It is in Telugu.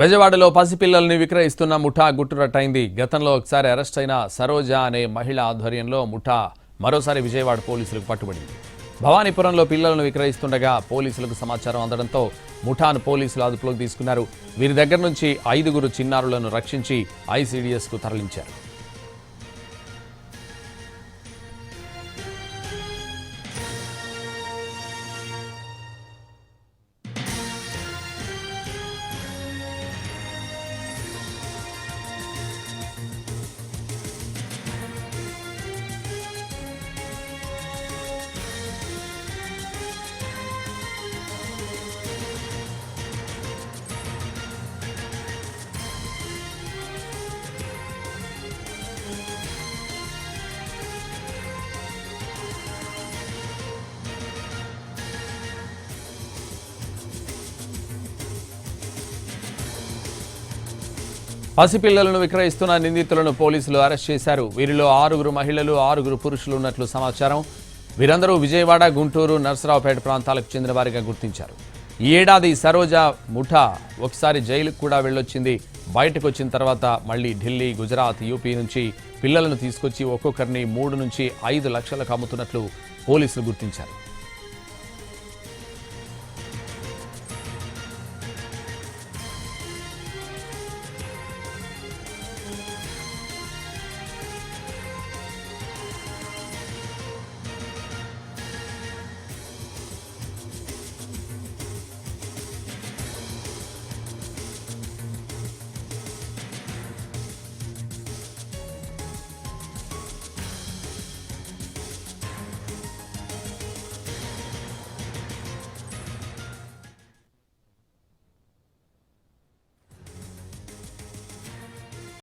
బెజవాడలో పసిపిల్లల్ని విక్రయిస్తున్న ముఠా గుట్టురట్టయింది. గతంలో ఒకసారి అరెస్ట్ అయిన సరోజ అనే మహిళ ఆధ్వర్యంలో ముఠా మరోసారి విజయవాడ పోలీసులకు పట్టుబడింది. భవానీపురంలో పిల్లలను విక్రయిస్తుండగా పోలీసులకు సమాచారం అందడంతో ముఠాను పోలీసులు అదుపులోకి తీసుకున్నారు. వీరి దగ్గర నుంచి ఐదుగురు చిన్నారులను రక్షించి ఐసీడీఎస్కు తరలించారు. పసిపిల్లలను విక్రయిస్తున్న నిందితులను పోలీసులు అరెస్ట్ చేశారు. వీరిలో ఆరుగురు మహిళలు ఆరుగురు పురుషులు ఉన్నట్లు సమాచారం. వీరందరూ విజయవాడ గుంటూరు నర్సరావుపేట ప్రాంతాలకు చెందిన వారిగా గుర్తించారు. ఈ ఏడాది సరోజ ముఠా ఒకసారి జైలుకు కూడా వెళ్ళొచ్చింది. బయటకు వచ్చిన తర్వాత మళ్ళీ ఢిల్లీ గుజరాత్ యూపీ నుంచి పిల్లలను తీసుకొచ్చి ఒక్కొక్కరిని మూడు నుంచి ఐదు లక్షలకు అమ్ముతున్నట్లు పోలీసులు గుర్తించారు.